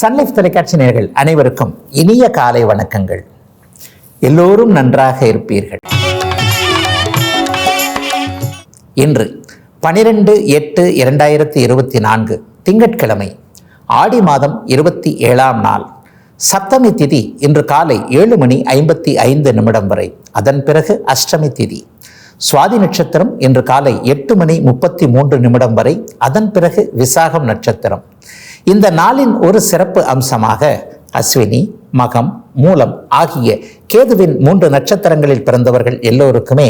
Sun Life தொலைக்காட்சி நேர்கள் அனைவருக்கும் இனிய காலை வணக்கங்கள். எல்லோரும் நன்றாக இருப்பீர்கள். இன்று பனிரெண்டு எட்டு இரண்டாயிரத்தி இருபத்தி நான்கு திங்கட்கிழமை ஆடி மாதம் இருபத்தி ஏழாம் நாள். சப்தமி திதி இன்று காலை ஏழு மணி ஐம்பத்தி ஐந்து நிமிடம் வரை. அதன் பிறகு அஷ்டமி திதி. சுவாதி நட்சத்திரம் இன்று காலை எட்டு மணி முப்பத்தி மூன்று நிமிடம் வரை. அதன் பிறகு விசாகம் நட்சத்திரம். இந்த நாளின் ஒரு சிறப்பு அம்சமாக அஸ்வினி மகம் மூலம் ஆகிய கேதுவின் மூன்று நட்சத்திரங்களில் பிறந்தவர்கள் எல்லோருக்குமே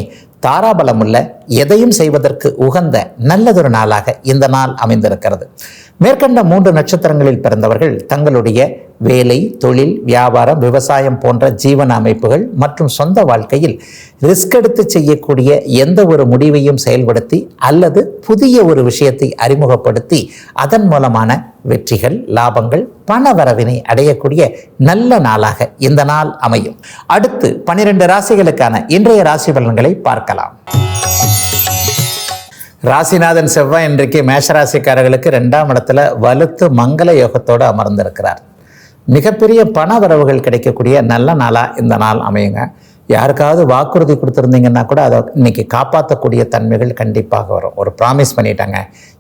தாராபலமுள்ள எதையும் செய்வதற்கு உகந்த நல்லதொரு நாளாக இந்த நாள் அமைந்திருக்கிறது. மேற்கண்ட மூன்று நட்சத்திரங்களில் பிறந்தவர்கள் தங்களுடைய வேலை தொழில் வியாபாரம் விவசாயம் போன்ற ஜீவன அமைப்புகள் மற்றும் சொந்த வாழ்க்கையில் ரிஸ்க் எடுத்து செய்யக்கூடிய எந்த ஒரு முடிவையும் செயல்படுத்தி அல்லது புதிய ஒரு விஷயத்தை அறிமுகப்படுத்தி அதன் மூலமான வெற்றிகள் லாபங்கள் பண வரவினை அடையக்கூடிய நல்ல நாளாக இந்த நாள் அமையும். அடுத்து பனிரெண்டு ராசிகளுக்கான இன்றைய ராசி பலன்களை பார்க்கலாம். ராசிநாதன் செவ்வாய் இன்றைக்கு மேஷராசிக்காரர்களுக்கு ரெண்டாம் இடத்துல வலுத்து மங்கள யோகத்தோடு அமர்ந்திருக்கிறார். மிகப்பெரிய பண வரவுகள் கிடைக்கக்கூடிய நல்ல நாளாக இந்த நாள் அமையுங்க. யாருக்காவது வாக்குறுதி கொடுத்துருந்தீங்கன்னா கூட அதை இன்றைக்கி காப்பாற்றக்கூடிய தன்மைகள் கண்டிப்பாக வரும். ஒரு ப்ராமிஸ் பண்ணிட்டாங்க.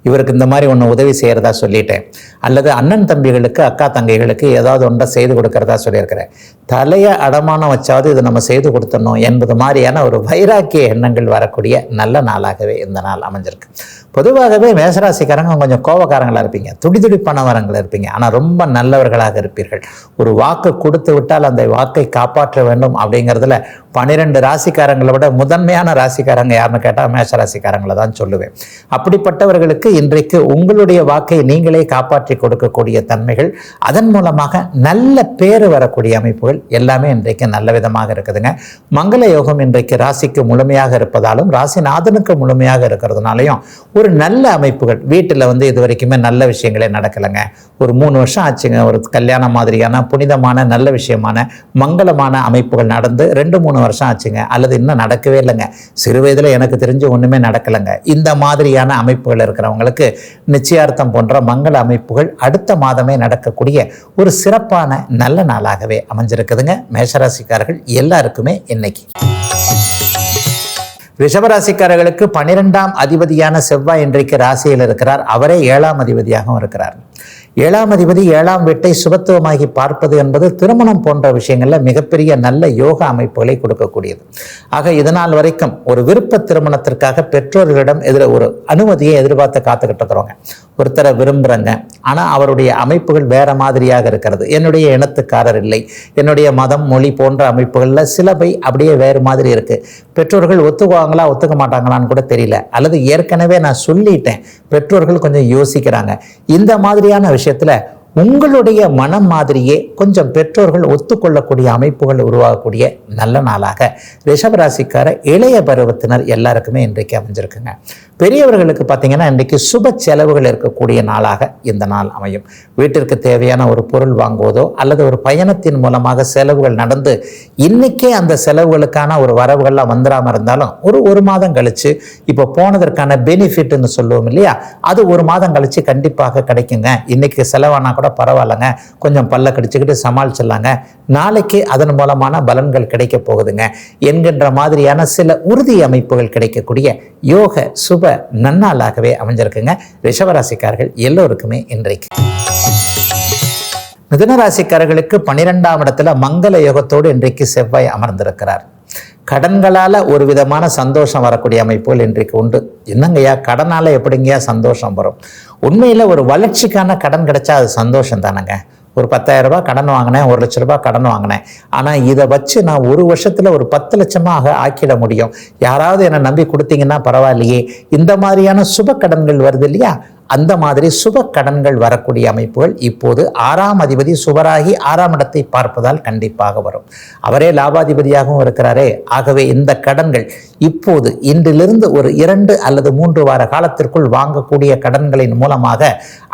இவருக்கு இந்த மாதிரி ஒன்று உதவி செய்கிறதா சொல்லிட்டேன். அல்லது அண்ணன் தம்பிகளுக்கு அக்கா தங்கைகளுக்கு ஏதாவது ஒன்றை செய்து கொடுக்கறதா சொல்லியிருக்கிறேன். தலையை அடமானம் வச்சாவது இதை நம்ம செய்து கொடுத்துடணும் என்பது மாதிரியான ஒரு வைராக்கிய எண்ணங்கள் வரக்கூடிய நல்ல நாளாகவே இந்த நாள் அமைஞ்சிருக்கு. பொதுவாகவே மேசராசிக்காரங்க கொஞ்சம் கோபக்காரங்களாக இருப்பீங்க. துடி துடிப்பான இருப்பீங்க. ஆனால் ரொம்ப நல்லவர்களாக இருப்பீர்கள். ஒரு வாக்கு கொடுத்து விட்டால் அந்த வாக்கை காப்பாற்ற வேண்டும் அப்படிங்கிறதுல பன்னிரெண்டு ராசிக்காரங்களை விட முதன்மையான ராசிக்காரங்க யாருன்னு கேட்டால் மேசராசிக்காரங்களை தான் சொல்லுவேன். அப்படிப்பட்டவர்களுக்கு இன்றைக்கு உங்களுடைய வாக்கை நீங்களே காப்பாற்றி கொடுக்கக்கூடிய தன்மைகள் அதன் மூலமாக நல்ல பேர் வரக்கூடிய அமைப்புகள் எல்லாமே இன்றைக்கு நல்ல விதமாக இருக்குதுங்க. மங்கள யோகம் இன்றைக்கு ராசிக்கு முழுமையாக இருப்பதாலும் ராசிநாதனுக்கு முழுமையாக இருக்கிறதுனாலையும் ஒரு நல்ல அமைப்புகள். வீட்டில் வந்து இது வரைக்குமே நல்ல விஷயங்களே நடக்கலைங்க. ஒரு மூணு வருஷம் ஆச்சுங்க. ஒரு கல்யாணம் மாதிரியான புனிதமான நல்ல விஷயமான மங்களமான அமைப்புகள் நடந்து ரெண்டு மூணு வருஷம் ஆச்சுங்க. அல்லது இன்னும் நடக்கவே இல்லைங்க. சிறு வயதில் எனக்கு தெரிஞ்சு ஒன்றுமே நடக்கலைங்க. இந்த மாதிரியான அமைப்புகள் இருக்கிறவங்களுக்கு நிச்சயார்த்தம் போன்ற மங்கள அமைப்புகள் அடுத்த மாதமே நடக்கக்கூடிய ஒரு சிறப்பான நல்ல நாளாகவே அமைஞ்சிருக்குதுங்க. மேஷராசிக்காரர்கள் எல்லாருக்குமே இன்னைக்கு. ரிஷபராசிக்காரர்களுக்கு பனிரெண்டாம் அதிபதியான செவ்வாய் இன்றைக்கு ராசியில் இருக்கிறார். அவரே ஏழாம் அதிபதியாகவும் இருக்கிறார். ஏழாம் அதிபதி ஏழாம் வீட்டை சுபத்துவமாகி பார்ப்பது என்பது திருமணம் போன்ற விஷயங்களில் மிகப்பெரிய நல்ல யோக அமைப்புகளை கொடுக்கக்கூடியது. ஆக இதனால் வரைக்கும் ஒரு விருப்ப திருமணத்திற்காக பெற்றோர்களிடம் எதிர ஒரு அனுமதியை எதிர்பார்த்து காத்துக்கிட்டு இருக்கிறோங்க ஒருத்தரை விரும்புகிறேங்க ஆனால் அவருடைய அமைப்புகள் வேற மாதிரியாக இருக்கிறது. என்னுடைய இனத்துக்காரர் இல்லை. என்னுடைய மதம் மொழி போன்ற அமைப்புகளில் சிலபை அப்படியே வேறு மாதிரி இருக்குது பெற்றோர்கள் ஒத்துக்குவாங்களா ஒத்துக்க மாட்டாங்களான்னு கூட தெரியல. அல்லது ஏற்கனவே நான் சொல்லிட்டேன். பெற்றோர்கள் கொஞ்சம் யோசிக்கிறாங்க. இந்த மாதிரியான விஷயத்தில் உங்களுடைய மனம் மாதிரியே கொஞ்சம் பெற்றோர்கள் ஒத்துக்கொள்ளக்கூடிய அமைப்புகள் உருவாகக்கூடிய நல்ல நாளாக. ரிஷபராசிக்கார இளைய பருவத்தினர் எல்லாருக்குமே இன்றைக்கு அமைஞ்சிருக்குங்க. பெரியவர்களுக்கு பார்த்தீங்கன்னா இன்றைக்கு சுப செலவுகள் இருக்கக்கூடிய நாளாக இந்த நாள் அமையும். வீட்டிற்கு தேவையான ஒரு பொருள் வாங்குவதோ அல்லது ஒரு பயணத்தின் மூலமாக செலவுகள் நடந்து இன்றைக்கே அந்த செலவுகளுக்கான ஒரு வரவுகள்லாம் வந்துடாமல் இருந்தாலும் ஒரு ஒரு மாதம் கழித்து இப்போ போனதற்கான பெனிஃபிட்னு சொல்லுவோம் இல்லையா? அது ஒரு மாதம் கழித்து கண்டிப்பாக கிடைக்குங்க. இன்றைக்கி செலவானா கூட பரவாயில்லைங்க. கொஞ்சம் பல்ல கடிச்சுக்கிட்டு சமாளிச்சிடலாங்க. நாளைக்கு அதன் மூலமான பலன்கள் கிடைக்க போகுதுங்க. என்கின்ற மாதிரியான சில உறுதி அமைப்புகள் கிடைக்கக்கூடிய யோக சுப நன்னாளாகவே அமைஞ்சிருக்குங்க. ரிஷவராசிக்காரர்கள் எல்லோருக்குமே இன்றைக்கு. மிதுனராசிக்காரர்களுக்கு பனிரெண்டாம் இடத்துல மங்கள யோகத்தோடு இன்றைக்கு செவ்வாய் அமர்ந்திருக்கிறார். கடன்களால் ஒரு விதமான சந்தோஷம் வரக்கூடிய அமைப்புகள் இன்றைக்கு உண்டு. என்னங்கய்யா? கடனால் எப்படிங்கய்யா சந்தோஷம் வரும்? உண்மையில் ஒரு வளர்ச்சிக்கான கடன் கிடைச்சா அது சந்தோஷம் தானேங்க. ஒரு பத்தாயிரரூபா கடன் வாங்கினேன் ஒரு லட்ச ரூபாய் கடன் வாங்கினேன். ஆனால் இதை வச்சு நான் ஒரு வருஷத்தில் ஒரு பத்து லட்சமாக ஆக்கிட முடியும். யாராவது என்னை நம்பி கொடுத்தீங்கன்னா பரவாயில்லையே. இந்த மாதிரியான சுப கடன்கள் வருது இல்லையா? அந்த மாதிரி சுப கடன்கள் வரக்கூடிய அமைப்புகள் இப்போது ஆறாம் அதிபதி சுபராகி ஆறாம் இடத்தை பார்ப்பதால் கண்டிப்பாக வரும். அவரே லாபாதிபதியாகவும் இருக்கிறாரே. ஆகவே இந்த கடன்கள் இப்போது இன்றிலிருந்து ஒரு இரண்டு அல்லது மூன்று வார காலத்திற்குள் வாங்கக்கூடிய கடன்களின் மூலமாக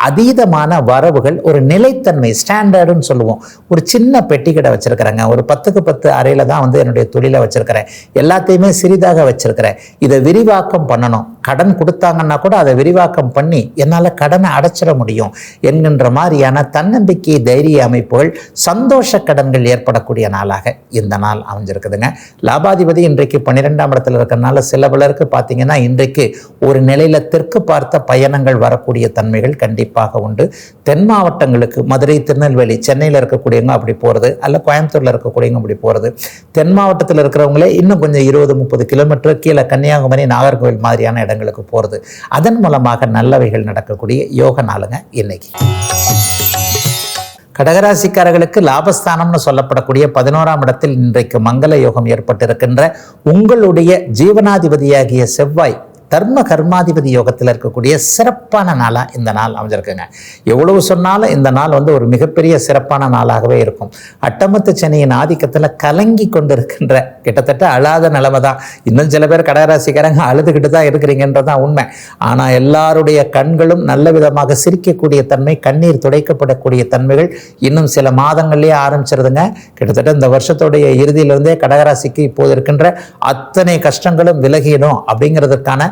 அதீதமான வரவுகள் ஒரு நிலைத்தன்மை ஸ்டாண்டர்டுன்னு சொல்லுவோம். ஒரு சின்ன பெட்டி கடை வச்சிருக்கிறேங்க. ஒரு பத்துக்கு பத்து அறையில தான் வந்து என்னுடைய தொழிலை வச்சிருக்கிறேன். எல்லாத்தையுமே சிறிதாக வச்சிருக்கிறேன். இதை விரிவாக்கம் பண்ணணும். கடன் கொடுத்தாங்கன்னா கூட அதை விரிவாக்கம் பண்ணி என்னால் கடனை அடைச்சிட முடியும் என்கின்ற மாதிரியான தன்னம்பிக்கை தைரிய அமைப்புகள் சந்தோஷ கடன்கள் ஏற்படக்கூடிய நாளாக இந்த நாள் அமைஞ்சிருக்குதுங்க. லாபாதிபதி இன்றைக்கு பன்னிரெண்டாம் இடத்துல இருக்கிறனால சில பலருக்கு பார்த்தீங்கன்னா இன்றைக்கு ஒரு நிலையில் தெற்கு பார்த்த பயணங்கள் வரக்கூடிய தன்மைகள் கண்டிப்பாக உண்டு. தென் மாவட்டங்களுக்கு மதுரை திருநெல்வேலி சென்னையில் இருக்கக்கூடியவங்க அப்படி போகிறது அல்ல கோயம்புத்தூரில் இருக்கக்கூடியவங்க அப்படி போகிறது தென் மாவட்டத்தில் இருக்கிறவங்களே இன்னும் கொஞ்சம் இருபது முப்பது கிலோமீட்டர் கீழே கன்னியாகுமரி நாகர்கோவில் மாதிரியான இடங்களுக்கு போகிறது அதன் மூலமாக நல்லவைகள் நடக்கக்கூடிய யோக நாளுங்க இன்னைக்கு. கடகராசிக்காரர்களுக்கு லாபஸ்தானம்னு சொல்லப்படக்கூடிய பதினோராம் இடத்தில் இன்றைக்கு மங்கள யோகம் ஏற்பட்டிருக்கின்ற உங்களுடைய ஜீவனாதிபதியாகிய செவ்வாய் தர்ம கர்மாதிபதி யோகத்தில் இருக்கக்கூடிய சிறப்பான நாளாக இந்த நாள் அமைஞ்சிருக்குங்க. எவ்வளவு சொன்னாலும் இந்த நாள் வந்து ஒரு மிகப்பெரிய சிறப்பான நாளாகவே இருக்கும். அட்டமத்து சனியின் ஆதிக்கத்தில் கலங்கி கொண்டிருக்கின்ற கிட்டத்தட்ட அழாத நிலைமை தான் இன்னும் சில பேர் கடகராசிக்காரங்க அழுதுகிட்டு தான் இருக்கிறீங்கன்றதான் உண்மை. ஆனால் எல்லாருடைய கண்களும் நல்ல விதமாக சிரிக்கக்கூடிய தன்மை கண்ணீர் துடைக்கப்படக்கூடிய தன்மைகள் இன்னும் சில மாதங்கள்லேயே ஆரம்பிச்சிருதுங்க. கிட்டத்தட்ட இந்த வருஷத்துடைய இறுதியிலிருந்தே கடகராசிக்கு இப்போது இருக்கின்ற அத்தனை கஷ்டங்களும் விலகிடும் அப்படிங்கிறதுக்கான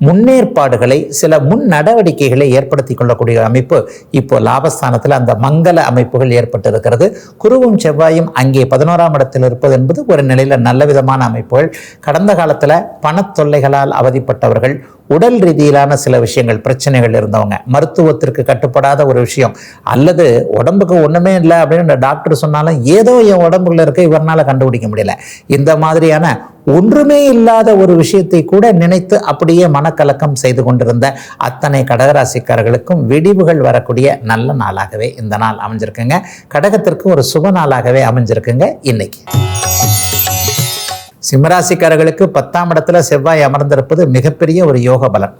முன்னேற்பாடுகளை சில முன் நடவடிக்கைகளை ஏற்படுத்தி கொள்ளக்கூடிய அமைப்பு இப்போ லாபஸ்தானத்தில் அந்த மங்கள அமைப்புகள் ஏற்பட்டிருக்கிறது. குருவும் செவ்வாயும் அங்கே பதினோராம் இடத்தில் இருப்பது என்பது ஒரு நிலையில் நல்ல விதமான அமைப்புகள். கடந்த காலத்தில் பணத்தொல்லைகளால் அவதிப்பட்டவர்கள் உடல் ரீதியிலான சில விஷயங்கள் பிரச்சனைகள் இருந்தவங்க மருத்துவத்திற்கு கட்டுப்படாத ஒரு விஷயம் அல்லது உடம்புக்கு ஒன்றுமே இல்லை அப்படின்னு டாக்டர் சொன்னாலும் ஏதோ என் உடம்புல இருக்க இவரால் கண்டுபிடிக்க முடியல. இந்த மாதிரியான ஒன்றுமே இல்லாத ஒரு விஷயத்தை கூட நினைத்து அப்படியே மனக்கலக்கம் செய்து கொண்டிருந்த அத்தனை கடகராசிக்காரர்களுக்கும் விடிவுகள் வரக்கூடிய நல்ல நாளாகவே இந்த நாள் அமைஞ்சிருக்குங்க. கடகத்திற்கு ஒரு சுப நாளாகவே அமைஞ்சிருக்குங்க இன்னைக்கு. சிம்மராசிக்காரர்களுக்கு பத்தாம் இடத்துல செவ்வாய் அமர்ந்திருப்பது மிகப்பெரிய ஒரு யோக பலன்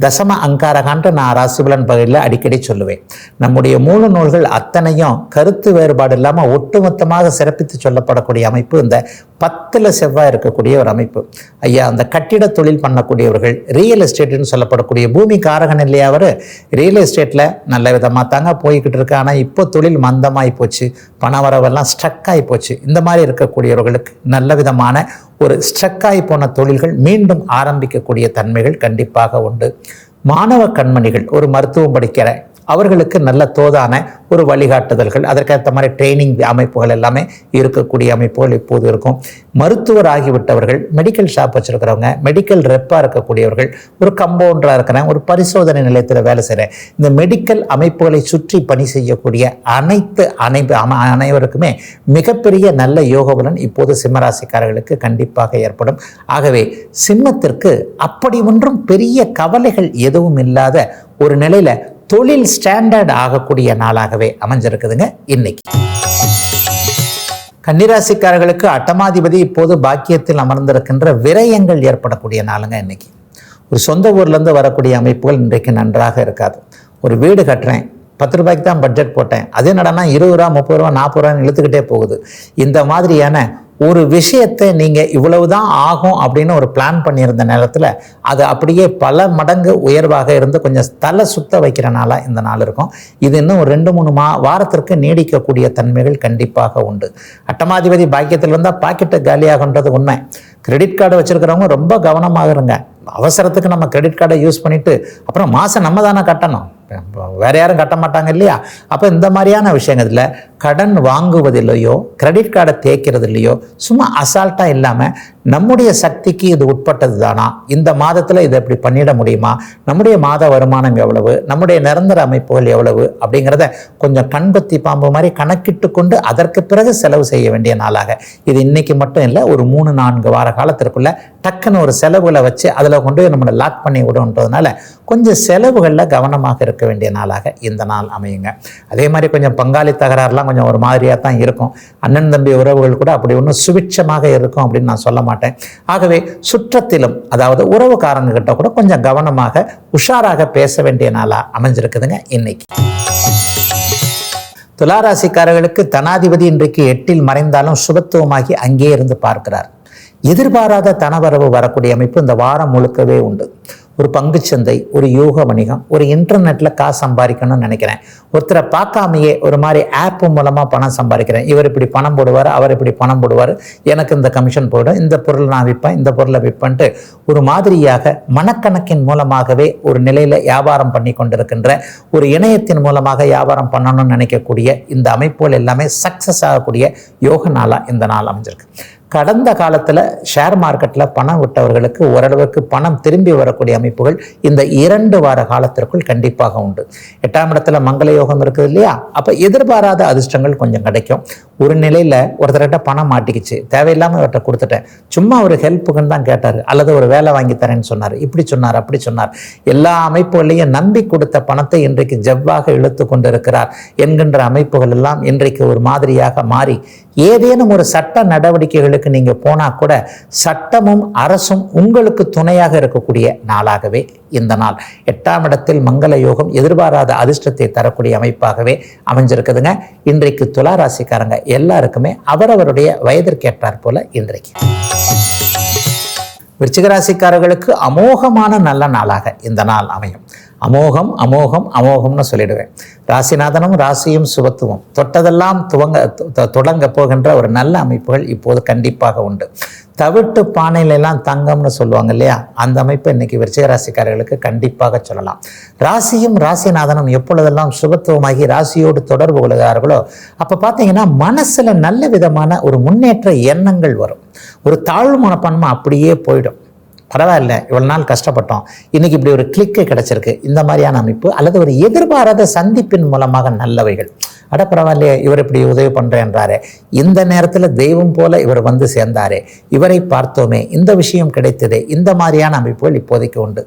தசம அங்காரகான்ட்டு நான் ராசிபலன் பகுதியில் அடிக்கடி சொல்லுவேன். நம்முடைய மூல நூல்கள் அத்தனையும் கருத்து வேறுபாடு இல்லாமல் ஒட்டுமொத்தமாக சிறப்பித்து சொல்லப்படக்கூடிய அமைப்பு இந்த பத்தில் செவ்வாய் இருக்கக்கூடிய ஒரு அமைப்பு. ஐயா அந்த கட்டிட தொழில் பண்ணக்கூடியவர்கள் ரியல் எஸ்டேட்னு சொல்லப்படக்கூடிய பூமி காரகன் இல்லையா அவர்? ரியல் எஸ்டேட்டில் நல்ல விதமாக தாங்க போய்கிட்டு இருக்கு. ஆனால் இப்போ தொழில் மந்தமாகி போச்சு. பண வரவெல்லாம் ஸ்ட்ரக் ஆகி போச்சு. இந்த மாதிரி இருக்கக்கூடியவர்களுக்கு நல்ல விதமான ஒரு ஸ்ட்ரக்காகி போன தொழில்கள் மீண்டும் ஆரம்பிக்கக்கூடிய தன்மைகள் கண்டிப்பாக உண்டு. மாணவ கண்மணிகள் ஒரு மருத்துவம் படிக்கிற அவர்களுக்கு நல்ல தோதான ஒரு வழிகாட்டுதல்கள். அதற்கேற்ற மாதிரி ட்ரைனிங் அமைப்புகள் எல்லாமே இருக்கக்கூடிய அமைப்புகள் இப்போது இருக்கும். மருத்துவர் ஆகிவிட்டவர்கள் மெடிக்கல் ஷாப் வச்சுருக்கிறவங்க மெடிக்கல் ரெப்பாக இருக்கக்கூடியவர்கள் ஒரு கம்பவுண்டராக இருக்கிறேன் ஒரு பரிசோதனை நிலையத்தில் வேலை செய்கிறேன் இந்த மெடிக்கல் அமைப்புகளை சுற்றி பணி செய்யக்கூடிய அனைத்து அனை அனைவருக்குமே மிகப்பெரிய நல்ல யோகபலன் இப்போது சிம்மராசிக்காரர்களுக்கு கண்டிப்பாக ஏற்படும். ஆகவே சிம்மத்திற்கு அப்படி ஒன்றும் பெரிய கவலைகள் எதுவும் இல்லாத ஒரு நிலையில் தொழில் ஸ்டாண்டர்ட் ஆகக்கூடிய நாளாகவே அமைஞ்சிருக்குதுங்க இன்னைக்கு. கன்னிராசிக்காரர்களுக்கு அட்டமாதிபதி இப்போது பாக்கியத்தில் அமர்ந்திருக்கின்ற விரயங்கள் ஏற்படக்கூடிய நாளுங்க இன்னைக்கு. ஒரு சொந்த ஊர்லேருந்து வரக்கூடிய அமைப்புகள் இன்றைக்கு நன்றாக இருக்காது. ஒரு வீடு கட்டுறேன் பத்து ரூபாய்க்கு தான் பட்ஜெட் போட்டேன். அதே நடனா இருபது ரூபா முப்பது ரூபா நாற்பது ரூபான்னு இழுத்துக்கிட்டே போகுது. இந்த மாதிரியான ஒரு விஷயத்தை நீங்கள் இவ்வளவு தான் ஆகும் அப்படின்னு ஒரு பிளான் பண்ணியிருந்த நேரத்தில் அது அப்படியே பல மடங்கு உயர்வாக இருந்து கொஞ்சம் தலை சுத்த வைக்கிற நாளாக இந்த நாள் இருக்கும். இது இன்னும் ஒரு ரெண்டு மூணு மா வாரத்திற்கு நீடிக்கக்கூடிய தன்மைகள் கண்டிப்பாக உண்டு. அட்டமாதிபதி பாக்கியத்தில் இருந்தால் பாக்கெட்டு காலியாகன்றது உண்மை. கிரெடிட் கார்டு வச்சுருக்கிறவங்க ரொம்ப கவனமாக இருங்க. அவசரத்துக்கு நம்ம கிரெடிட் கார்டை யூஸ் பண்ணிவிட்டு அப்புறம் மாதம் நம்ம தானே கட்டணும். வேற யாரும் கட்ட மாட்டாங்க இல்லையா? அப்போ இந்த மாதிரியான விஷயங்கள்ல கடன் வாங்குவதில்லையோ கிரெடிட் கார்டை தேய்க்கிறது இல்லையோ சும்மா அசால்ட்டாக இல்லாமல் நம்முடைய சக்திக்கு இது உட்பட்டது தானா இந்த மாதத்தில் இதை இப்படி பண்ணிட முடியுமா? நம்முடைய மாத வருமானம் எவ்வளவு? நம்முடைய நிரந்தர அமைப்புகள் எவ்வளவு? அப்படிங்கிறத கொஞ்சம் கண்பத்தி பாம்பு மாதிரி கணக்கிட்டு கொண்டு அதற்கு பிறகு செலவு செய்ய வேண்டிய நாளாக. இது இன்னைக்கு மட்டும் இல்லை ஒரு மூணு நான்கு வார காலத்திற்குள்ளே டக்குன்னு ஒரு செலவுகளை வச்சு அதில் கொண்டு போய் நம்மளை லாக் பண்ணி விடுன்றதுனால கொஞ்சம் செலவுகளில் கவனமாக இருக்க வேண்டிய நாளாக இந்த நாள் அமையுங்க. அதே மாதிரி கொஞ்சம் பங்காளி தகராறுலாம் கொஞ்சம் ஒரு மாதிரியாக தான் இருக்கும். அண்ணன் தம்பி உறவுகள் கூட அப்படி ஒன்றும் சுபிட்சமாக இருக்கும் அப்படின்னு நான் சொல்ல மாட்டேன். ஆகவே சுற்றத்திலும் அதாவது உறவுக்காரங்ககிட்ட கூட கொஞ்சம் கவனமாக உஷாராக பேச வேண்டிய நாளாக அமைஞ்சிருக்குதுங்க இன்னைக்கு. துளாராசிக்காரர்களுக்கு தனாதிபதி இன்றைக்கு எட்டில் மறைந்தாலும் சுபத்துவமாகி அங்கே இருந்து பார்க்கிறார். எதிர்பாராத தனவரவு வரக்கூடிய அமைப்பு இந்த வாரம் முழுக்கவே உண்டு. ஒரு பங்குச்சந்தை ஒரு யோக வணிகம் ஒரு இன்டர்நெட்டில் காசு சம்பாதிக்கணும்னு நினைக்கிறேன். ஒருத்தரை பார்க்காமையே ஒரு மாதிரி ஆப் மூலமாக பணம் சம்பாதிக்கிறேன். இவர் இப்படி பணம் போடுவார் அவர் இப்படி பணம் போடுவார். எனக்கு இந்த கமிஷன் போடும். இந்த பொருள் நான் விற்பேன் இந்த பொருளை விற்பேன்ட்டு ஒரு மாதிரியாக மனக்கணக்கின் மூலமாகவே ஒரு நிலையில் வியாபாரம் பண்ணி கொண்டிருக்கின்ற ஒரு இணையத்தின் மூலமாக வியாபாரம் பண்ணணும்னு நினைக்கக்கூடிய இந்த அமைப்புகள் எல்லாமே சக்ஸஸ் ஆகக்கூடிய யோக நாளாக இந்த நாள் அமைஞ்சிருக்கு. கடந்த காலத்தில் ஷேர் மார்க்கெட்டில் பணம் விட்டவர்களுக்கு ஓரளவுக்கு பணம் திரும்பி வரக்கூடிய அமைப்புகள் இந்த இரண்டு வார காலத்திற்குள் கண்டிப்பாக உண்டு. எட்டாம் இடத்துல மங்கள யோகம் இருக்குது இல்லையா? அப்போ எதிர்பாராத அதிர்ஷ்டங்கள் கொஞ்சம் கிடைக்கும். ஒரு நிலையில் ஒருத்தர்கிட்ட பணம் மாட்டிக்கிச்சு. தேவையில்லாமல் அவர்கிட்ட கொடுத்துட்டேன். சும்மா ஒரு ஹெல்ப்புக்குன்னு தான் கேட்டார். அல்லது ஒரு வேலை வாங்கி தரேன்னு சொன்னார். இப்படி சொன்னார் அப்படி சொன்னார். எல்லா அமைப்புகளையும் நம்பி கொடுத்த பணத்தை இன்றைக்கு ஜவ்வாக இழுத்து கொண்டிருக்கிறார் என்கின்ற அமைப்புகள் எல்லாம் இன்றைக்கு ஒரு மாதிரியாக மாறி ஏதேனும் ஒரு சட்ட நடவடிக்கைகளுக்கு நீங்கள் போனால் கூட சட்டமும் அரசும் உங்களுக்கு துணையாக இருக்கக்கூடிய நாளாகவே இந்த நாள். எட்டாம் இடத்தில் மங்கள யோகம் எதிர்பாராத அதிர்ஷ்டத்தை தரக்கூடிய அமைப்பாகவே அமைஞ்சிருக்குதுங்க. இன்றைக்கு துலா ராசிக்காரங்க எல்லாருக்குமே அவரவருடைய வயதிற்கேற்றாற் போல இன்றைக்கு. விருச்சிகராசிக்காரர்களுக்கு அமோகமான நல்ல நாளாக இந்த நாள் அமையும். அமோகம் அமோகம் அமோகம்னு சொல்லிடுவேன். ராசிநாதனும் ராசியும் சுபத்துவம். தொட்டதெல்லாம் துவங்க தொடங்க போகின்ற ஒரு நல்ல அமைப்புகள் இப்போது கண்டிப்பாக உண்டு. தவிட்டு பானையிலெல்லாம் தங்கம்னு சொல்லுவாங்க இல்லையா? அந்த அமைப்பு இன்னைக்கு விருச்சிக ராசிக்காரர்களுக்கு கண்டிப்பாக சொல்லலாம். ராசியும் ராசிநாதனும் எப்பொழுதெல்லாம் சுபத்துவமாகி ராசியோடு தொடர்பு கொள்கிறார்களோ அப்போ பார்த்தீங்கன்னா மனசில் நல்ல விதமான ஒரு முன்னேற்ற எண்ணங்கள் வரும். ஒரு தாழ்வு மனப்பான்மை அப்படியே போயிடும். பரவாயில்ல இவ்வளோ நாள் கஷ்டப்பட்டோம். இன்னைக்கு இப்படி ஒரு கிளிக்கு கிடைச்சிருக்கு. இந்த மாதிரியான அமைப்பு அல்லது ஒரு எதிர்பாராத சந்திப்பின் மூலமாக நல்லவைகள். அட பரவாயில்லையே இவர் இப்படி உதவி பண்ணுறேன்றாரு இந்த நேரத்தில் தெய்வம் போல இவர் வந்து சேர்ந்தார். இவரை பார்த்தோமே இந்த விஷயம் கிடைத்தது இந்த மாதிரியான அமைப்புகள் இப்போதைக்கு உண்டு.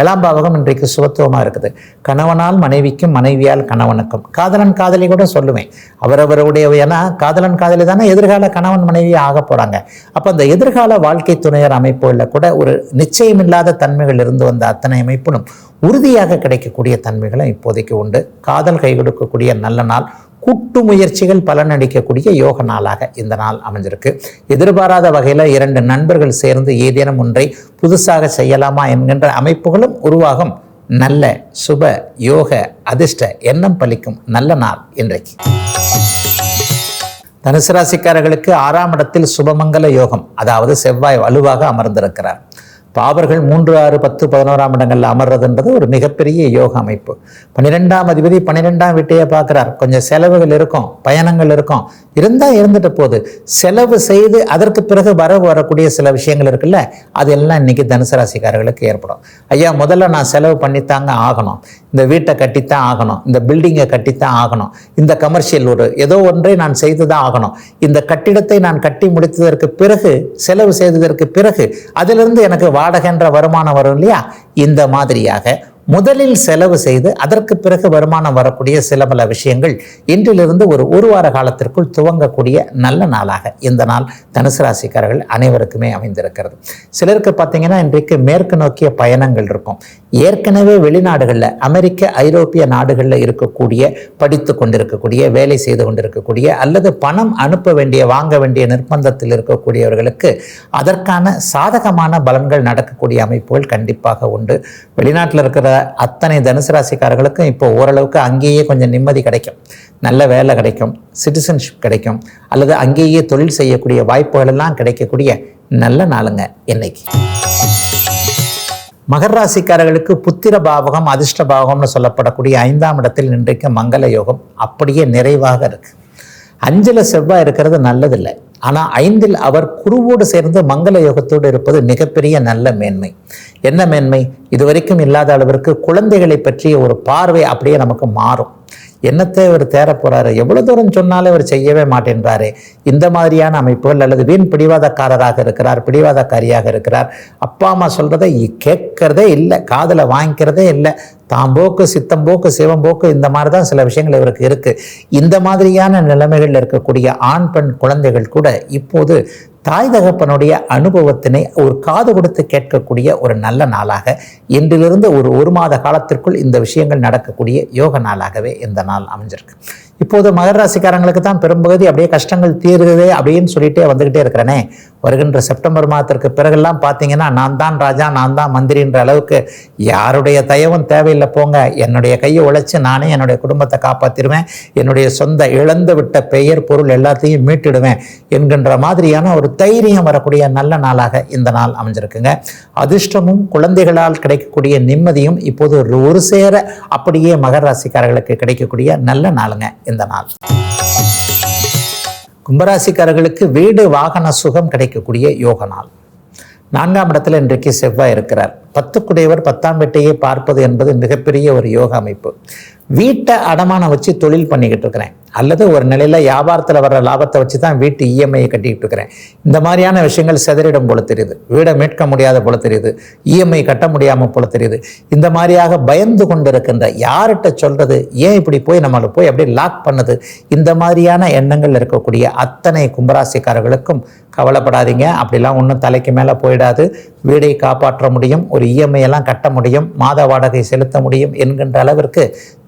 ஏழாம் பாவகம் இன்றைக்கு சுபத்துவமாக இருக்குது. கணவனால் மனைவிக்கும் மனைவியால் கணவனுக்கும். காதலன் காதலி கூட சொல்லுவேன். அவரவருடைய ஏன்னா காதலன் காதலி தானே எதிர்கால கணவன் மனைவி ஆக போகிறாங்க அப்போ அந்த எதிர்கால வாழ்க்கை துணையர் அமைப்புகளில் கூட ஒரு நிச்சயமில்லாத தன்மைகள் இருந்து வந்த அத்தனை அமைப்பிலும் உறுதியாக கிடைக்கக்கூடிய தன்மைகளும் இப்போதைக்கு உண்டு. காதல் கை கொடுக்கக்கூடிய நல்ல நாள் கூட்டு முயற்சிகள் பலனளிக்கக்கூடிய யோக நாளாக இந்த நாள் அமைஞ்சிருக்கு. எதிர்பாராத வகையில் இரண்டு நண்பர்கள் சேர்ந்து ஏதேனும் ஒன்றை புதுசாக செய்யலாமா என்கின்ற அமைப்புகளும் உருவாகும். நல்ல சுப யோக அதிர்ஷ்ட எண்ணம் பலிக்கும் நல்ல நாள் இன்றைக்கு. தனுசு ராசிக்காரர்களுக்கு ஆறாம் இடத்தில் சுபமங்கல யோகம் அதாவது செவ்வாய் வலுவாக அமர்ந்திருக்கிறார். பாவர்கள் மூன்று ஆறு பத்து பதினோராம் இடங்களில் அமர்றதுன்றது ஒரு மிகப்பெரிய யோக அமைப்பு. பன்னிரெண்டாம் அதிபதி பன்னிரெண்டாம் வீட்டையே பார்க்குறார். கொஞ்சம் செலவுகள் இருக்கும் பயணங்கள் இருக்கும். இருந்தால் இருந்துட்டு போகுது. செலவு செய்து அதற்கு பிறகு வர வரக்கூடிய சில விஷயங்கள் இருக்குல்ல அது எல்லாம் இன்னைக்கு தனுசு ராசிக்காரர்களுக்கு ஏற்படும். ஐயா முதல்ல நான் செலவு பண்ணித்தாங்க ஆகணும். இந்த வீட்டை கட்டித்தான் ஆகணும். இந்த பில்டிங்கை கட்டித்தான் ஆகணும். இந்த கமர்ஷியல் ஒரு ஏதோ ஒன்றை நான் செய்து தான் ஆகணும். இந்த கட்டிடத்தை நான் கட்டி முடித்ததற்கு பிறகு செலவு செய்ததற்கு பிறகு அதிலிருந்து எனக்கு வாடகைன்ற வருமானம் வரும் இல்லையா? இந்த மாதிரியாக முதலில் செலவு செய்து அதற்கு பிறகு வருமானம் வரக்கூடிய சில பல விஷயங்கள் இன்றிலிருந்து ஒரு ஒரு வார காலத்திற்குள் துவங்கக்கூடிய நல்ல நாளாக இந்த நாள் தனுசு ராசிக்காரர்கள் அனைவருக்குமே அமைந்திருக்கிறது. சிலருக்கு பார்த்தீங்கன்னா இன்றைக்கு மேற்கு நோக்கிய பயணங்கள் இருக்கும். ஏற்கனவே வெளிநாடுகளில் அமெரிக்க ஐரோப்பிய நாடுகளில் இருக்கக்கூடிய படித்து கொண்டிருக்கக்கூடிய வேலை செய்து கொண்டிருக்கக்கூடிய அல்லது பணம் அனுப்ப வேண்டிய வாங்க வேண்டிய நிர்பந்தத்தில் இருக்கக்கூடியவர்களுக்கு அதற்கான சாதகமான பலன்கள் நடக்கக்கூடிய அமைப்புகள் கண்டிப்பாக உண்டு. வெளிநாட்டில் இருக்கிற அத்தனை தனுசு ராசிக்காரர்களுக்கும் இப்போ ஓரளவுக்கு அங்கேயே கொஞ்சம் நிம்மதி கிடைக்கும். நல்ல வேலை கிடைக்கும். சிட்டிசன்ஷிப் கிடைக்கும். அல்லது அங்கேயே தொழில் செய்யக்கூடிய வாய்ப்புகள் எல்லாம் கிடைக்கக்கூடிய நல்ல நாளுங்க என்னைக்கு. மகர ராசிக்காரர்களுக்கு புத்திர பாவகம் அதிர்ஷ்ட பாவகம்னு சொல்லப்படக்கூடிய ஐந்தாம் இடத்தில் இன்றைக்கு மங்கள யோகம் அப்படியே நிறைவாக இருக்குது அஞ்சில் செவ்வாய் இருக்கிறது நல்லதில்லை. ஆனால் ஐந்தில் அவர் குருவோடு சேர்ந்து மங்கள யோகத்தோடு இருப்பது மிகப்பெரிய நல்ல மேன்மை. என்ன மேன்மை? இதுவரைக்கும் இல்லாத அளவிற்கு குழந்தைகளை பற்றிய ஒரு பார்வை அப்படியே நமக்கு மாறும். என்னத்தை இவர் தேர போறாரு? எவ்வளவு தூரம் சொன்னாலும் இவர் செய்யவே மாட்டேன்றாரு. இந்த மாதிரியான அமைப்புகள் அல்லது வீண் பிடிவாதக்காரராக இருக்கிறார் பிடிவாதக்காரியாக இருக்கிறார். அப்பா அம்மா சொல்றதை கேட்கறதே இல்லை காதில் வாங்கிக்கிறதே இல்லை. தாம் போக்கு சித்தம் போக்கு சிவம் போக்கு இந்த மாதிரி தான் சில விஷயங்கள் இவருக்கு இருக்கு. இந்த மாதிரியான நிலைமைகள் இருக்கக்கூடிய ஆண் பெண் குழந்தைகள் கூட இப்போது தாய் தகப்பனுடைய அனுபவத்தினை ஒரு காது கொடுத்து கேட்கக்கூடிய ஒரு நல்ல நாளாக இன்றிலிருந்து ஒரு ஒரு மாத காலத்திற்குள் இந்த விஷயங்கள் நடக்கக்கூடிய யோக நாளாகவே இந்த நாள் அமைஞ்சிருக்கு. இப்போது மகர ராசிக்காரங்களுக்கு தான் பெரும்பகுதி அப்படியே கஷ்டங்கள் தீருது அப்படின்னு சொல்லிட்டே வந்துக்கிட்டே இருக்கிறேனே. வருகின்ற செப்டம்பர் மாதத்திற்கு பிறகெல்லாம் பார்த்தீங்கன்னா நான் தான் ராஜா நான் தான் மந்திரின்ற அளவுக்கு யாருடைய தயவும் தேவையில்லை போங்க. என்னுடைய கையை உழைச்சி நானே என்னுடைய குடும்பத்தை காப்பாற்றிடுவேன் என்னுடைய சொந்த இழந்து விட்ட பெயர் பொருள் எல்லாத்தையும் மீட்டிடுவேன் என்கின்ற மாதிரியான ஒரு தைரியம் வரக்கூடிய நல்ல நாளாக இந்த நாள் அமைஞ்சிருக்குங்க. அதிர்ஷ்டமும் குழந்தைகளால் கிடைக்கக்கூடிய நிம்மதியும் இப்போது ஒரு ஒரு சேர அப்படியே மகர ராசிக்காரர்களுக்கு கிடைக்கக்கூடிய நல்ல நாளுங்க. இந்த நாள். கும்பராசிக்காரர்களுக்கு வீடு வாகன சுகம் கிடைக்கக்கூடிய யோக நாள். நான்காம் இடத்துல இன்றைக்கு செவ்வாய் இருக்கிறார். பத்துக்குடையவர் பத்தாம் வீட்டையே பார்ப்பது என்பது மிகப்பெரிய ஒரு யோக அமைப்பு. வீட்டை அடமானம் வச்சு தொழில் பண்ணிக்கிட்டு இருக்கிறேன். அல்லது ஒரு நிலையில் வியாபாரத்தில் வர்ற லாபத்தை வச்சு தான் வீட்டு இஎம்ஐயை கட்டிக்கிட்டு இருக்கிறேன். இந்த மாதிரியான விஷயங்கள் செதறிடும் போல தெரியுது. வீடை மீட்க முடியாத போல தெரியுது. இஎம்ஐ கட்ட முடியாமல் போல தெரியுது. இந்த மாதிரியாக பயந்து கொண்டு இருக்கின்ற யார்கிட்ட சொல்கிறது ஏன் இப்படி போய் நம்மளை போய் அப்படியே லாக் பண்ணுது? இந்த மாதிரியான எண்ணங்கள் இருக்கக்கூடிய அத்தனை கும்பராசிக்காரர்களுக்கும் கவலைப்படாதீங்க. அப்படிலாம் ஒன்றும் தலைக்கு மேலே போயிடாது. வீடை காப்பாற்ற முடியும். ஒரு இஎம்ஐ எல்லாம் கட்ட முடியும். மாத வாடகை செலுத்த முடியும் என்கின்ற அளவிற்கு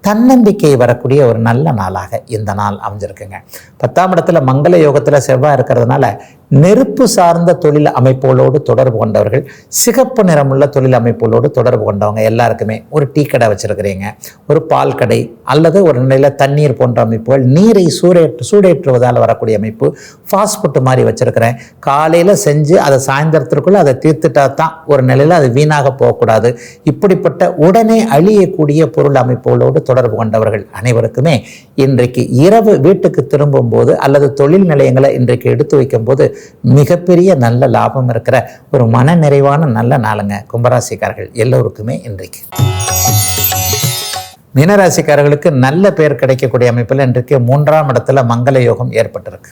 தன்னம்பிக்கை வரக்கூடிய ஒரு நல்ல நாளாக இந்த நாள் அமைஞ்சிருக்குங்க. பத்தாம் இடத்துல மங்கள யோகத்தில் செவ்வாய் இருக்கிறதுனால நெருப்பு சார்ந்த தொழில் அமைப்புகளோடு தொடர்பு கொண்டவர்கள் சிகப்பு நிறமுள்ள தொழில் அமைப்புகளோடு தொடர்பு கொண்டவங்க எல்லாருக்குமே ஒரு டீ கடை வச்சுருக்கிறீங்க ஒரு பால் கடை அல்லது ஒரு நிலையில் தண்ணீர் போன்ற அமைப்புகள் நீரை சூடேற்று சூடேற்றுவதால் வரக்கூடிய அமைப்பு ஃபாஸ்ட் ஃபுட்டு மாதிரி வச்சுருக்கிறேன். காலையில் செஞ்சு அதை சாயந்தரத்திற்குள்ளே அதை தீர்த்துட்டா தான் ஒரு நிலையில் அது வீணாக போகக்கூடாது. இப்படிப்பட்ட உடனே அழியக்கூடிய பொருள் அமைப்புகளோடு தொடர்பு கொண்டவர்கள் அனைவருக்குமே இன்றைக்கு இரவு வீட்டுக்கு திரும்பும்போது அல்லது தொழில் நிலையங்களை இன்றைக்கு எடுத்து வைக்கும்போது மிகப்பெரிய நல்ல லாபம் இருக்கிற ஒரு மன நிறைவான நல்ல நாளுங்க கும்பராசிக்காரர்கள் எல்லோருக்குமே இன்றைக்கு. மீனராசிக்காரர்களுக்கு நல்ல பெயர் கிடைக்கக்கூடிய அமைப்பில் இன்றைக்கு மூன்றாம் இடத்துல மங்கள யோகம் ஏற்பட்டிருக்கு.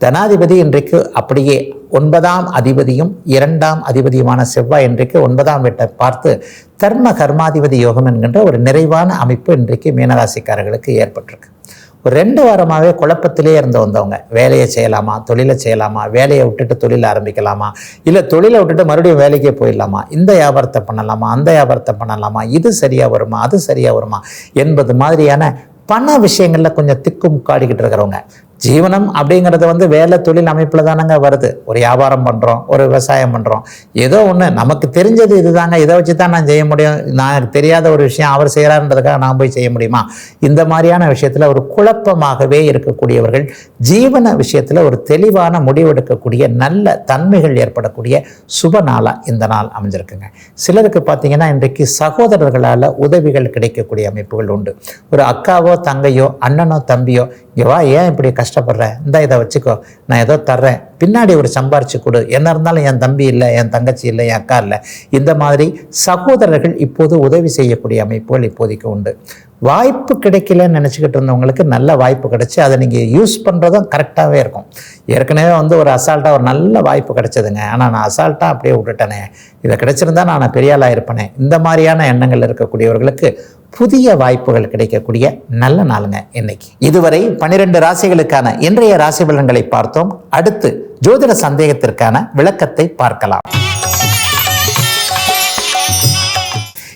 தனாதிபதி இன்றைக்கு அப்படியே ஒன்பதாம் அதிபதியும் இரண்டாம் அதிபதியுமான செவ்வாய் இன்றைக்கு ஒன்பதாம் வீட்டை பார்த்து தர்ம கர்மாதிபதி யோகம் என்கின்ற ஒரு நிறைவான அமைப்பு இன்றைக்கு மீனராசிக்காரர்களுக்கு ஏற்பட்டிருக்கு. ஒரு ரெண்டு வாரமாகவே குழப்பத்திலே இருந்து வந்தவங்க. வேலையை செய்யலாமா? தொழிலை செய்யலாமா? வேலையை விட்டுட்டு தொழில் ஆரம்பிக்கலாமா? இல்லை தொழிலை விட்டுட்டு மறுபடியும் வேலைக்கே போயிடலாமா? இந்த வியாபாரத்தை பண்ணலாமா? அந்த வியாபாரத்தை பண்ணலாமா? இது சரியாக வருமா? அது சரியாக வருமா? என்பது மாதிரியான பண விஷயங்களில் கொஞ்சம் திக்கும் காடிக்கிட்டு இருக்கிறவங்க. ஜீவனம் அப்படிங்கிறது வந்து வேலை தொழில் அமைப்பில் தானங்க வருது. ஒரு வியாபாரம் பண்ணுறோம் ஒரு விவசாயம் பண்ணுறோம் ஏதோ ஒன்று நமக்கு தெரிஞ்சது இதுதாங்க. இதை வச்சு தான் நான் செய்ய முடியும். நான் தெரியாத ஒரு விஷயம் அவர் செய்கிறாருன்றதுக்காக நான் போய் செய்ய முடியுமா? இந்த மாதிரியான விஷயத்தில் ஒரு குழப்பமாகவே இருக்கக்கூடியவர்கள் ஜீவன விஷயத்தில் ஒரு தெளிவான முடிவெடுக்கக்கூடிய நல்ல தன்மைகள் ஏற்படக்கூடிய சுப நாளாக இந்த நாள் அமைஞ்சிருக்குங்க. சிலருக்கு பார்த்தீங்கன்னா இன்றைக்கு சகோதரர்களால் உதவிகள் கிடைக்கக்கூடிய அமைப்புகள் உண்டு. ஒரு அக்காவோ தங்கையோ அண்ணனோ தம்பியோ இங்கேவா ஏன் இப்படி கஷ்டப்படுற? இந்த இதை வச்சுக்கோ. நான் ஏதோ தர்றேன். பின்னாடி ஒரு சம்பாரிச்சு கொடு. என்ன இருந்தாலும் என் தம்பி இல்லை என் தங்கச்சி இல்லை என் அக்கா இல்லை. இந்த மாதிரி சகோதரர்கள் இப்போது உதவி செய்யக்கூடிய அமைப்புகள் இப்போதைக்கு உண்டு. வாய்ப்பு கிடைக்கலன்னு நினச்சிக்கிட்டு இருந்தவங்களுக்கு நல்ல வாய்ப்பு கிடைச்சி அதை நீங்கள் யூஸ் பண்ணுறதும் கரெக்டாகவே இருக்கும். ஏற்கனவே வந்து ஒரு அசால்ட்டாக ஒரு நல்ல வாய்ப்பு கிடைச்சதுங்க. ஆனால் நான் அசால்ட்டாக அப்படியே விட்டுட்டேனே. இதை கிடைச்சிருந்தா நான் பெரிய ஆளாக இருப்பேனே. இந்த மாதிரியான எண்ணங்கள் இருக்கக்கூடியவர்களுக்கு புதிய வாய்ப்புகள் கிடைக்கக்கூடிய நல்ல நாளுங்க இன்னைக்கு. இதுவரை பனிரெண்டு ராசிகளுக்கான இன்றைய ராசி பலன்களை பார்த்தோம். அடுத்து ஜோதிட சந்தேகத்திற்கான விளக்கத்தை பார்க்கலாம்.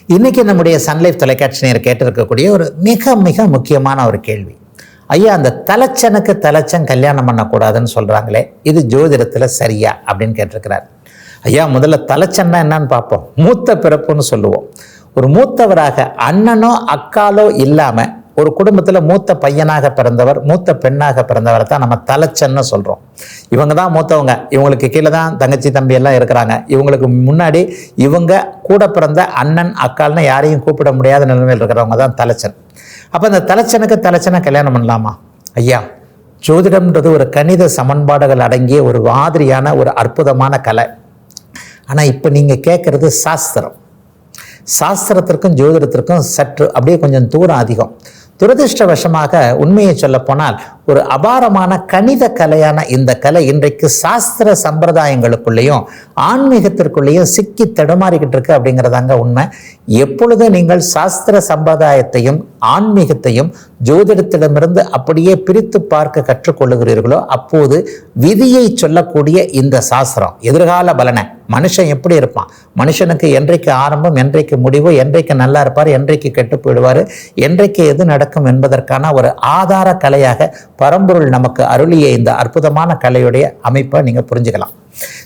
இன்னைக்கு நம்முடைய சன்லைஃப் தொலைக்காட்சி நேர் கேட்டிருக்கக்கூடிய ஒரு மிக மிக முக்கியமான ஒரு கேள்வி. ஐயா அந்த தலைச்சனுக்கு தலைச்சன் கல்யாணம் பண்ணக்கூடாதுன்னு சொல்கிறாங்களே இது ஜோதிடத்தில் சரியா அப்படின்னு கேட்டிருக்கிறார். ஐயா முதல்ல தலைச்சன்னா என்னன்னு பார்ப்போம். மூத்த பிறப்புன்னு சொல்லுவோம். ஒரு மூத்தவராக அண்ணனோ அக்காலோ இல்லாமல் ஒரு குடும்பத்தில் மூத்த பையனாக பிறந்தவர் மூத்த பெண்ணாக பிறந்தவரை தான் நம்ம தலைச்சன்னு சொல்கிறோம் இவங்க தான் மூத்தவங்க. இவங்களுக்கு கீழே தான் தங்கச்சி தம்பி எல்லாம் இருக்கிறாங்க. இவங்களுக்கு முன்னாடி இவங்க கூட பிறந்த அண்ணன் அக்கால்னு யாரையும் கூப்பிட முடியாத நிலைமையில் இருக்கிறவங்க தான் தலைச்சன். அப்போ அந்த தலைச்சனுக்கு தலைச்சனை கல்யாணம் பண்ணலாமா? ஐயா ஜோதிடம்ன்றது ஒரு கணித சமன்பாடுகள் அடங்கிய ஒரு மாதிரியான ஒரு அற்புதமான கலை. ஆனால் இப்போ நீங்கள் கேட்குறது சாஸ்திரம். சாஸ்திரத்திற்கும் ஜோதிடத்திற்கும் சற்று அப்படியே கொஞ்சம் தூரம் அதிகம். துரதிருஷ்டவசமாக உண்மையை சொல்லப்போனால் ஒரு அபாரமான கணித கலையான இந்த கலை இன்றைக்கு சாஸ்திர சம்பிரதாயங்களுக்குள்ளேயும் ஆன்மீகத்திற்குள்ளேயும் சிக்கி தடுமாறிக்கிட்டு இருக்கு அப்படிங்கிறதாங்க உண்மை. எப்பொழுது நீங்கள் சாஸ்திர சம்பிரதாயத்தையும் ஆன்மீகத்தையும் ஜோதிடத்திடமிருந்து அப்படியே பிரித்து பார்க்க கற்றுக்கொள்ளுகிறீர்களோ அப்போது விதியை சொல்லக்கூடிய இந்த சாஸ்திரம் எதிர்கால பலனை. மனுஷன் எப்படி இருப்பான்? மனுஷனுக்கு என்றைக்கு ஆரம்பம் என்றைக்கு முடிவு என்றைக்கு நல்லா இருப்பார் என்றைக்கு கெட்டு போயிடுவார் என்றைக்கு எது நடக்கும் என்பதற்கான ஒரு ஆதார கலையாக பரம்பொருள் நமக்கு அருளிய இந்த அற்புதமான கலையுடைய அமைப்பை நீங்கள் புரிஞ்சுக்கலாம்.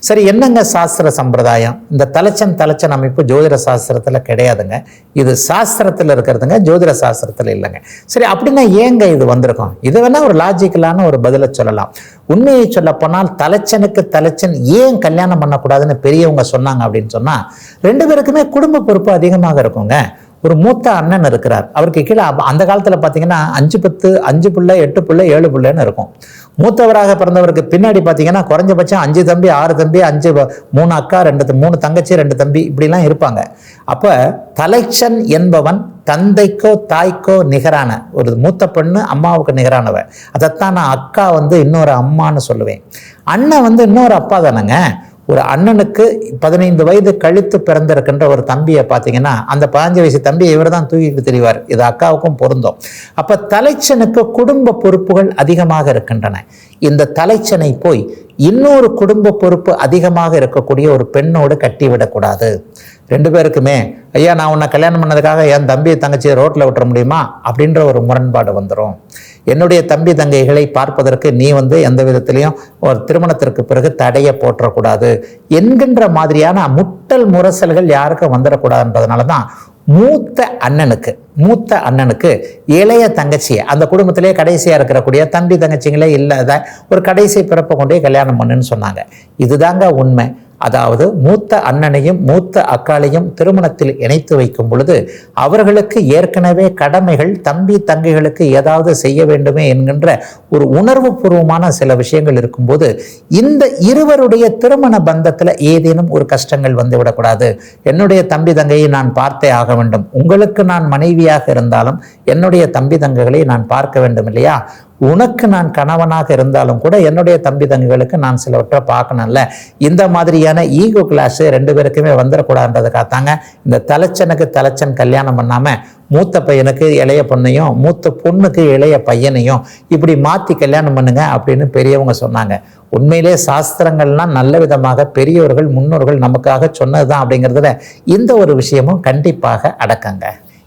சரி என்னங்க சாஸ்திர சம்பிரதாயம்? இந்த தலைச்சன் தலைச்சன் அமைப்பு ஜோதிட சாஸ்திரத்தில் கிடையாதுங்க. இது சாஸ்திரத்தில் இருக்கிறதுங்க ஜோதிட சாஸ்திரத்தில் இல்லைங்க. சரி அப்படின்னா ஏங்க இது வந்திருக்கும்? இது வேணால் ஒரு லாஜிக்கலான ஒரு பதிலை சொல்லலாம். உண்மையை சொல்லப்போனால் தலைச்சனுக்கு தலைச்சன் ஏன் கல்யாணம் பண்ணக்கூடாதுன்னு பெரியவங்க சொன்னாங்க அப்படின்னு சொன்னால் ரெண்டு பேருக்குமே குடும்ப பொறுப்பு அதிகமாக இருக்குங்க. ஒரு மூத்த அண்ணன் இருக்கிறார். அவருக்கு கீழே அந்த காலத்தில் பார்த்தீங்கன்னா அஞ்சு பத்து அஞ்சு பிள்ளை எட்டு பிள்ளை ஏழு பிள்ளைன்னு இருக்கும். மூத்தவராக பிறந்தவருக்கு பின்னாடி பார்த்தீங்கன்னா குறைஞ்சபட்சம் அஞ்சு தம்பி ஆறு தம்பி அஞ்சு மூணு அக்கா ரெண்டு மூணு தங்கச்சி ரெண்டு தம்பி இப்படிலாம் இருப்பாங்க. அப்போ தலைச்சன் என்பவன் தந்தைக்கோ தாய்க்கோ நிகரான ஒரு மூத்த பெண்ணு அம்மாவுக்கு நிகரானவ. அதைத்தான் நான் அக்கா வந்து இன்னொரு அம்மான்னு சொல்லுவேன். அண்ணன் வந்து இன்னொரு அப்பா தானேங்க? ஒரு அண்ணனுக்கு பதினைந்து வயது கழித்து பிறந்திருக்கின்ற ஒரு தம்பியை பார்த்தீங்கன்னா அந்த பதினஞ்சு வயசு தம்பியை இவர் தான் தூக்கிட்டு தெரிவார். இது அக்காவுக்கும் பொருந்தும். அப்போ தலைச்சனுக்கு குடும்ப பொறுப்புகள் அதிகமாக இருக்கின்றன. இந்த தலைச்சனை போய் இன்னொரு குடும்ப பொறுப்பு அதிகமாக இருக்கக்கூடிய ஒரு பெண்ணோடு கட்டிவிடக்கூடாது. ரெண்டு பேருக்குமே ஐயா நான் உன்னை கல்யாணம் பண்ணதுக்காக என் தம்பியை தங்கச்சியை ரோட்டில் விட்டுற முடியுமா? அப்படின்ற ஒரு முரண்பாடு வந்துடும் என்னுடைய தம்பி தங்கைகளை பார்ப்பதற்கு நீ வந்து எந்த விதத்திலையும் ஒரு திருமணத்திற்கு பிறகு தடையை போற்றக்கூடாது என்கின்ற மாதிரியான முட்டல் முரசல்கள் யாருக்கும் வந்துடக்கூடாதுன்றதுனால தான் மூத்த அண்ணனுக்கு மூத்த அண்ணனுக்கு இளைய தங்கச்சியை அந்த குடும்பத்திலே கடைசியாக இருக்கக்கூடிய தம்பி தங்கச்சிங்களே இல்லாத ஒரு கடைசி பிறப்பை கொண்டே கல்யாணம் பண்ணுன்னு சொன்னாங்க. இதுதாங்க உண்மை. அதாவது மூத்த அண்ணனையும் மூத்த அக்காளையும் திருமணத்தில் இணைத்து வைக்கும் பொழுது அவர்களுக்கு ஏற்கனவே கடமைகள் தம்பி தங்கைகளுக்கு ஏதாவது செய்ய வேண்டுமே என்கின்ற ஒரு உணர்வு பூர்வமான சில விஷயங்கள் இருக்கும்போது இந்த இருவருடைய திருமண பந்தத்தில் ஏதேனும் ஒரு கஷ்டங்கள் வந்து விடக்கூடாது என்னுடைய தம்பி தங்கையை நான் பார்த்தே ஆக வேண்டும். உங்களுக்கு நான் மனைவியாக இருந்தாலும் என்னுடைய தம்பி தங்கைகளை நான் பார்க்க வேண்டும் இல்லையா உனக்கு நான் கணவனாக இருந்தாலும் கூட என்னுடைய தம்பி தங்கைகளுக்கு நான் சிலவற்றை பார்க்கணும்ல. இந்த மாதிரியான ஈகோ கிளாஸ் ரெண்டு பேருக்குமே வந்துடக்கூடாதுன்றதுக்காக தாங்க இந்த தலைச்சனுக்கு தலைச்சன் கல்யாணம் பண்ணாமல் மூத்த பையனுக்கு இளைய பொண்ணையும் மூத்த பொண்ணுக்கு இளைய பையனையும் இப்படி மாற்றி கல்யாணம் பண்ணுங்க அப்படின்னு பெரியவங்க சொன்னாங்க. உண்மையிலே சாஸ்திரங்கள்லாம் நல்ல விதமாக பெரியவர்கள் முன்னோர்கள் நமக்காக சொன்னது தான் அப்படிங்கிறதுல இந்த ஒரு விஷயமும் கண்டிப்பாக அடக்கங்க.